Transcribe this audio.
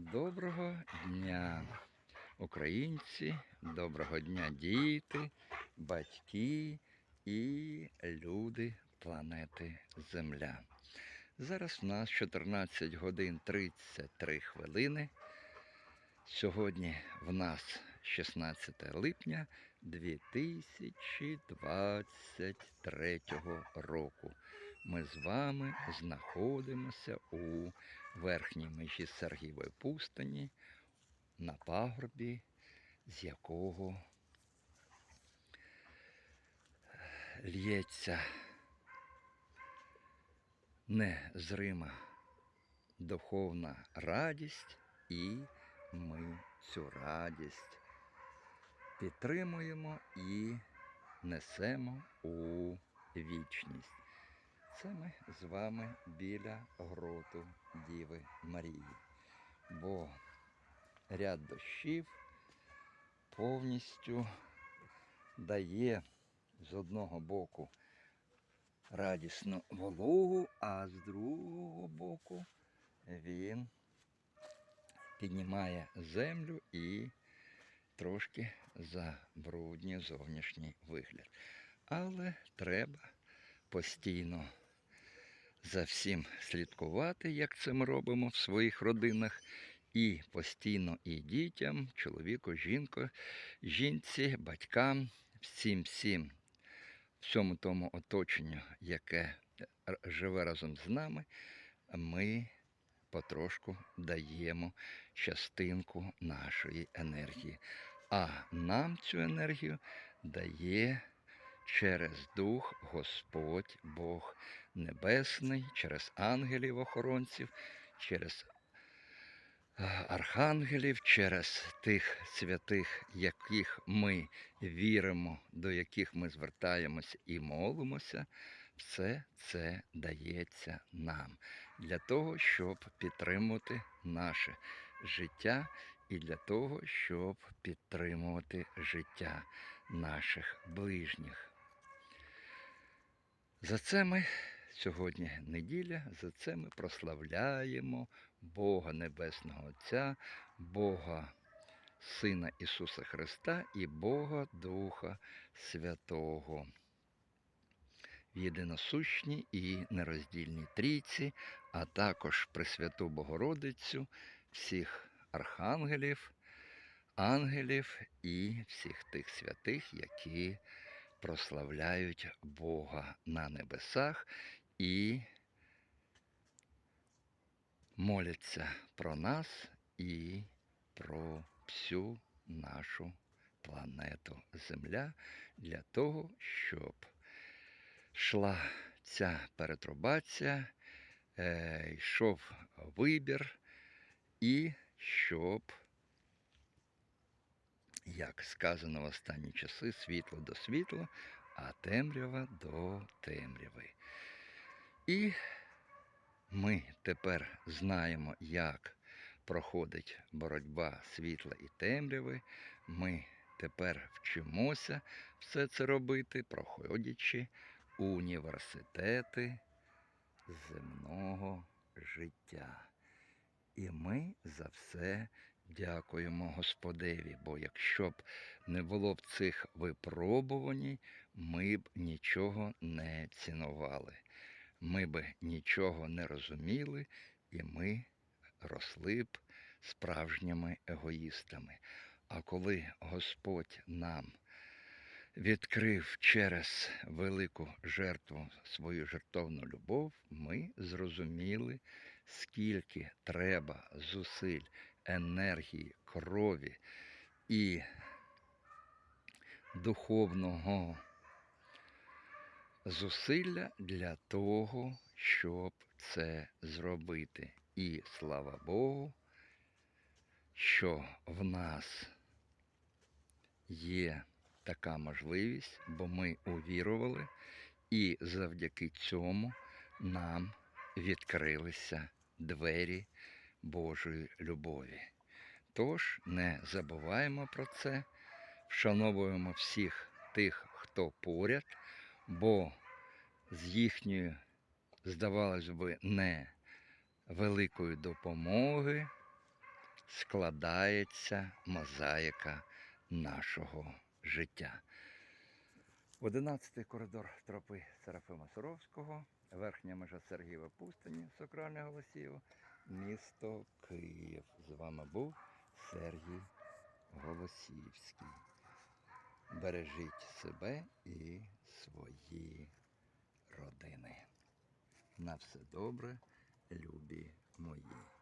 Доброго дня, українці, доброго дня, діти, батьки і люди планети Земля. Зараз у нас 14 годин 33 хвилини. Сьогодні в нас 16 липня 2023 року. Ми з вами знаходимося у верхній межі Сергієвої пустині на пагорбі, з якого лється незрима духовна радість, і ми цю радість підтримуємо і несемо у вічність. Це ми з вами біля гроту Діви Марії. Бо ряд дощів повністю дає з одного боку радісну вологу, а з другого боку він піднімає землю і трошки забруднює зовнішній вигляд. Але треба постійно за всім слідкувати, як це ми робимо в своїх родинах, і постійно і дітям, чоловіку, жінку, жінці, батькам, всім всім, всьому тому оточенню, яке живе разом з нами, ми потрошку даємо частинку нашої енергії. А нам цю енергію дає через Дух Господь Бог Небесний, через ангелів-охоронців, через е, архангелів, через тих святих, яких ми віримо, до яких ми звертаємося і молимося, все це дається нам для того, щоб підтримувати наше життя і для того, щоб підтримувати життя наших ближніх. За це ми сьогодні неділя, за це ми прославляємо Бога Небесного Отця, Бога Сина Ісуса Христа і Бога Духа Святого. В єдиносущній і нероздільній трійці, а також Пресвяту Богородицю, всіх архангелів, ангелів і всіх тих святих, які прославляють Бога на небесах і моляться про нас і про всю нашу планету Земля для того, щоб йшла ця перетрубація, е, йшов вибір, і щоб як сказано в останні часи, світло до світла, а темрява до темряви. І ми тепер знаємо, як проходить боротьба світла і темряви. Ми тепер вчимося все це робити, проходячи університети земного життя. І ми за все дякуємо Господеві, бо якщо б не було б цих випробувань, ми б нічого не цінували. Ми б нічого не розуміли, і ми росли б справжніми егоїстами. А коли Господь нам відкрив через велику жертву свою жертовну любов, ми зрозуміли, скільки треба зусиль, енергії, крові і духовного зусилля для того, щоб це зробити. І слава Богу, що в нас є така можливість, бо ми увірували, і завдяки цьому нам відкрилися двері Божої любові. Тож не забуваємо про це, вшановуємо всіх тих, хто поряд, бо з їхньої, здавалось би, не великої допомоги складається мозаїка нашого життя. 11 коридор тропи Серафима Суровського, верхня межа Сергієва Пустині, Сокральне Голосіїво, місто Київ. З вами був Сергій Голосівський. Бережіть себе і свої родини. На все добре, любі мої.